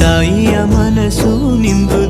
ತಾಯಿಯ ಮನಸ್ಸು ನಿಂದು